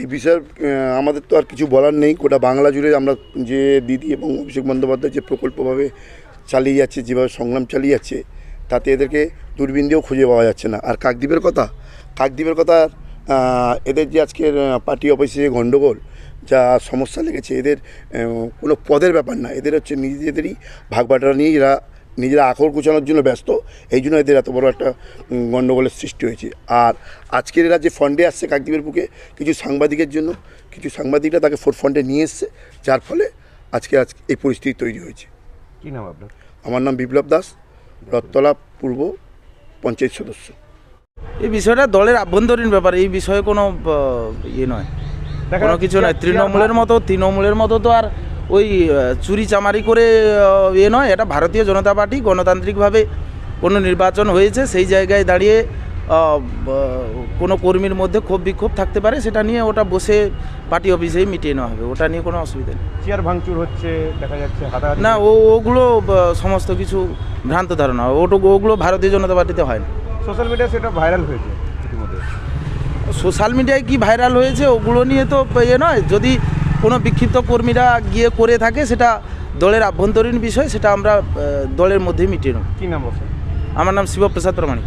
এই বিষয়ে আমাদের তো আর কিছু বলার নেই। গোটা বাংলা জুড়ে আমরা যে দিদি এবং অভিষেক বন্দ্যোপাধ্যায় যে প্রকল্পভাবে চালিয়ে যাচ্ছে, যেভাবে সংগ্রাম চালিয়ে যাচ্ছে, তাতে এদেরকে দূরবীন দিয়েও খুঁজে পাওয়া যাচ্ছে না। আর কাকদ্বীপের কথা কাকদ্বীপের কথা এদের যে আজকের পার্টি অফিসে যে গণ্ডগোল যা সমস্যা লেগেছে, এদের কোনো পদের ব্যাপার না। এদের হচ্ছে নিজেদেরই ভাগবাটা নিয়েই এরা নিজেরা আখর গুছানোর জন্য ব্যস্ত এই জন্য এদের এত বড় একটা গণ্ডগোলের সৃষ্টি হয়েছে। আর আজকের এরা যে ফন্ডে আসছে কাকদ্বীপের বুকে কিছু সাংবাদিকের জন্য কিছু সাংবাদিকরা তাকে ফোর ফন্ডে নিয়ে এসছে যার ফলে আজকে আজ এই পরিস্থিতি তৈরি হয়েছে। কি নাম আপনার? আমার নাম বিপ্লব দাস রথতলা পূর্ব পঞ্চায়েত সদস্য। এই বিষয়টা দলের আভ্যন্তরীণ ব্যাপার এই বিষয়ে কোনো ইয়ে নয়। কোনো কিছু নয়। তৃণমূলের মতো তৃণমূলের মতো তো আর ওই চুরি চামারি করে ইয়ে নয় এটা ভারতীয় জনতা পার্টি গণতান্ত্রিকভাবে কোনো নির্বাচন হয়েছে সেই জায়গায় দাঁড়িয়ে কোনো কর্মীর মধ্যে ক্ষোভ বিক্ষোভ থাকতে পারে সেটা নিয়ে ওটা বসে পার্টি অফিসেই মিটিয়ে নেওয়া হবে ওটা নিয়ে কোনো অসুবিধা নেই। চেয়ার ভাঙচুর হচ্ছে দেখা যাচ্ছে না ও ওগুলো সমস্ত কিছু ভ্রান্ত ধারণা ওটুকু ওগুলো ভারতীয় জনতা পার্টিতে হয় না। সোশ্যাল মিডিয়ায় সেটা ভাইরাল হয়েছে সোশ্যাল মিডিয়ায় কি ভাইরাল হয়েছে ওগুলো নিয়ে তো ইয়ে নয় যদি কোনো বিক্ষিপ্ত কর্মীরা গিয়ে করে থাকে সেটা দলের আভ্যন্তরীণ বিষয় সেটা আমরা দলের মধ্যেই মিটিয়ে নেব। কি নাম আমার নাম শিবপ্রসাদ প্রমাণিক।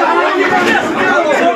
মারামারি